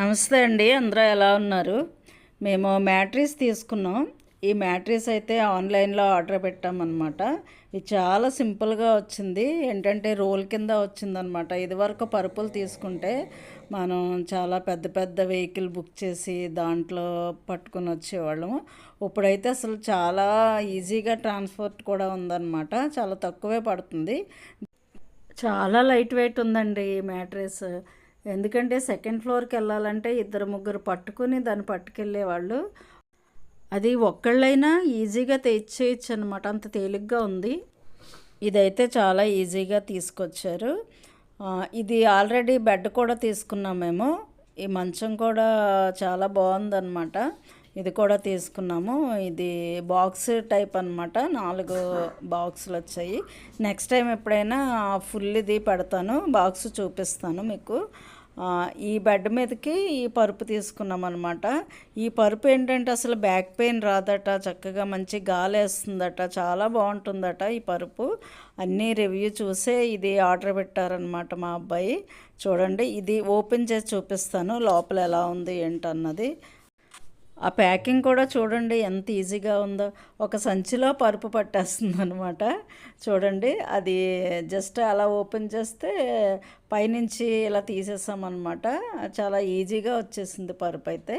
నమస్తే అండి అందరూ ఎలా ఉన్నారు? మేము మ్యాట్రిస్ తీసుకున్నాం. ఈ మ్యాట్రిస్ అయితే ఆన్లైన్లో ఆర్డర్ పెట్టామన్నమాట. ఇది చాలా సింపుల్గా వచ్చింది. ఏంటంటే రోల్ కింద వచ్చిందనమాట ఇదివరకు పరుపులు తీసుకుంటే మనం చాలా పెద్ద పెద్ద వెహికల్ బుక్ చేసి దాంట్లో పట్టుకుని వచ్చేవాళ్ళము. ఇప్పుడైతే అసలు చాలా ఈజీగా ట్రాన్స్పోర్ట్ కూడా ఉందన్నమాట. చాలా తక్కువే పడుతుంది. చాలా లైట్ వెయిట్ ఉందండి ఈ మ్యాట్రెస్. ఎందుకంటే సెకండ్ ఫ్లోర్కి వెళ్ళాలంటే ఇద్దరు ముగ్గురు పట్టుకుని దాన్ని పట్టుకెళ్ళేవాళ్ళు. అది ఒక్కళ్ళైనా ఈజీగా తెచ్చేయచ్చు అనమాట అంత తేలిగ్గా ఉంది. ఇదైతే చాలా ఈజీగా తీసుకొచ్చారు. ఇది ఆల్రెడీ బెడ్ కూడా తీసుకున్నాం మేము. ఈ మంచం కూడా చాలా బాగుందన్నమాట. ఇది కూడా తీసుకున్నాము. ఇది బాక్స్ టైప్ అన్నమాట. నాలుగు బాక్సులు వచ్చాయి. నెక్స్ట్ టైం ఎప్పుడైనా ఫుల్ ఇది పెడతాను. బాక్స్ చూపిస్తాను మీకు. ఈ బెడ్ మీదకి ఈ పరుపు తీసుకున్నాం అనమాట ఈ పరుపు ఏంటంటే అసలు బ్యాక్ పెయిన్ రాదట. చక్కగా మంచి గాలి వేస్తుందట. చాలా బాగుంటుందట ఈ పరుపు. అన్నీ రివ్యూ చూసే ఇది ఆర్డర్ పెట్టారనమాట మా అబ్బాయి. చూడండి ఇది ఓపెన్ చేసి చూపిస్తాను. లోపల ఎలా ఉంది ఏంటన్నది. ఆ ప్యాకింగ్ కూడా చూడండి ఎంత ఈజీగా ఉందో. ఒక సంచిలో పరుపు పట్టేస్తుంది అనమాట చూడండి అది జస్ట్ అలా ఓపెన్ చేస్తే పైనుంచి ఇలా తీసేసామన్నమాట. చాలా ఈజీగా వచ్చేసింది పరుపు అయితే.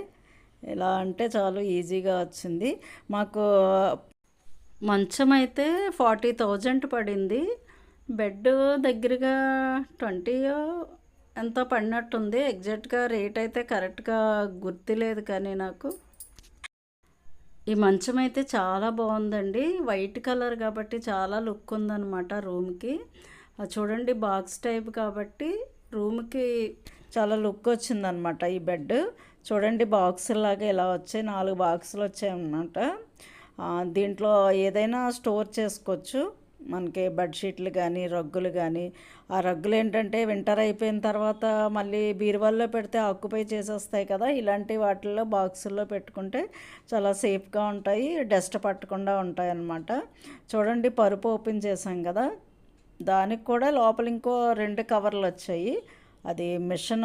ఇలా అంటే చాలు ఈజీగా వచ్చింది. మాకు మంచం అయితే ఫార్టీ థౌజండ్ పడింది. బెడ్ దగ్గరగా ట్వంటీ ఎంతో పడినట్టుంది. ఎగ్జాక్ట్గా రేట్ అయితే కరెక్ట్గా గుర్తులేదు కానీ నాకు. ఈ మంచం అయితే చాలా బాగుందండి. వైట్ కలర్ కాబట్టి చాలా లుక్ ఉందన్నమాట రూమ్కి. చూడండి బాక్స్ టైప్ కాబట్టి రూమ్కి చాలా లుక్ వచ్చిందనమాట ఈ బెడ్. చూడండి బాక్స్ లాగా ఇలా వచ్చాయి. నాలుగు బాక్సులు వచ్చాయి అన్నమాట దీంట్లో ఏదైనా స్టోర్ చేసుకోవచ్చు. మనకి బెడ్షీట్లు కానీ రగ్గులు కానీ ఆ రగ్గులు ఏంటంటే వింటర్ అయిపోయిన తర్వాత మళ్ళీ బీరువాల్లో పెడితే ఆక్యుపై చేసేస్తాయి కదా. ఇలాంటి వాటిల్లో బాక్సుల్లో పెట్టుకుంటే చాలా సేఫ్గా ఉంటాయి డస్ట్ పట్టకుండా ఉంటాయి అన్నమాట. చూడండి పరుపు ఓపెన్ చేసాం కదా. దానికి కూడా లోపల ఇంకో రెండు కవర్లు వచ్చాయి. అది మిషన్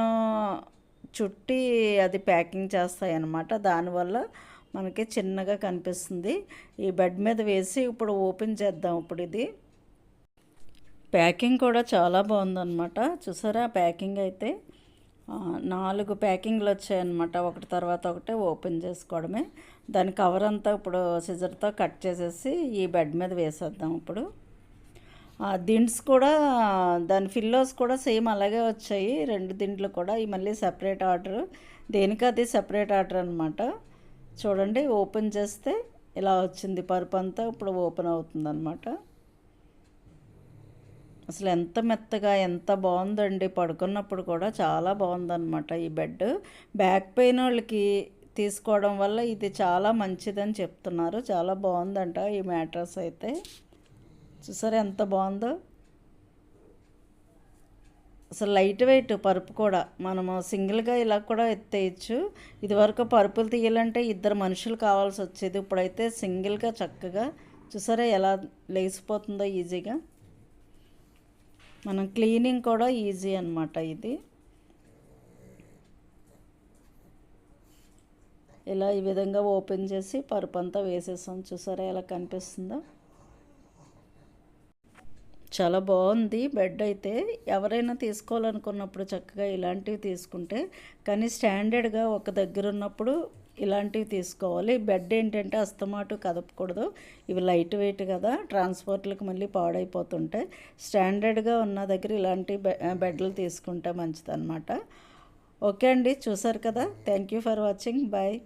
చుట్టి అది ప్యాకింగ్ చేస్తాయి అన్నమాట. దానివల్ల మనకి చిన్నగా కనిపిస్తుంది. ఈ బెడ్ మీద వేసి ఇప్పుడు ఓపెన్ చేద్దాం ఇప్పుడు ఇది. ప్యాకింగ్ కూడా చాలా బాగుందన్నమాట. చూసారా? ప్యాకింగ్ అయితే నాలుగు ప్యాకింగ్లు వచ్చాయన్నమాట. ఒకటి తర్వాత ఒకటి ఓపెన్ చేసుకోవడమే. దాని కవర్ అంతా ఇప్పుడు సిజర్తో కట్ చేసేసి ఈ బెడ్ మీద వేసేద్దాం ఇప్పుడు. ఆ దిండ్స్ కూడా దాని ఫిల్లోస్ కూడా సేమ్ అలాగే వచ్చాయి. రెండు దిండ్లు కూడా. ఈ మళ్ళీ సెపరేట్ ఆర్డర్. దేనికి అది సెపరేట్ ఆర్డర్ అనమాట చూడండి ఓపెన్ చేస్తే ఇలా వచ్చింది పరుపు అంతా ఇప్పుడు ఓపెన్ అవుతుంది అనమాట అసలు ఎంత మెత్తగా ఎంత బాగుందండి. పడుకున్నప్పుడు కూడా చాలా బాగుందన్నమాట ఈ బెడ్. బ్యాక్ పెయిన్ వాళ్ళకి తీసుకోవడం వల్ల ఇది చాలా మంచిదని చెప్తున్నారు. చాలా బాగుందంట ఈ మ్యాట్రస్ అయితే. చూసారా ఎంత బాగుందో? అసలు లైట్ వెయిట్ పరుపు కూడా. మనము సింగిల్గా ఇలా కూడా ఎత్తేయచ్చు. ఇదివరకు పరుపులు తీయాలంటే ఇద్దరు మనుషులు కావాల్సి వచ్చేది. ఇప్పుడైతే సింగిల్గా చక్కగా. చూసారా ఎలా లేచిపోతుందో ఈజీగా. మనం క్లీనింగ్ కూడా ఈజీ అనమాట ఇది. ఇలా ఈ విధంగా ఓపెన్ చేసి పరుపు అంతా వేసేసాం. చూసారా ఎలా కనిపిస్తుందో. చాలా బాగుంది. బెడ్ అయితే ఎవరైనా తీసుకోవాలనుకున్నప్పుడు చక్కగా ఇలాంటివి తీసుకుంటే కానీ స్టాండర్డ్గా ఒక దగ్గర ఉన్నప్పుడు ఇలాంటివి తీసుకోవాలి. బెడ్ ఏంటంటే అస్తమాటు కదపకూడదు. ఇవి లైట్ వెయిట్ కదా ట్రాన్స్పోర్ట్లకు మళ్ళీ పాడైపోతుంటాయి. స్టాండర్డ్గా ఉన్న దగ్గర ఇలాంటి బె- బెడ్లు తీసుకుంటే మంచిదన్నమాట. ఓకే అండి చూసారు కదా? Thank you for watching. Bye.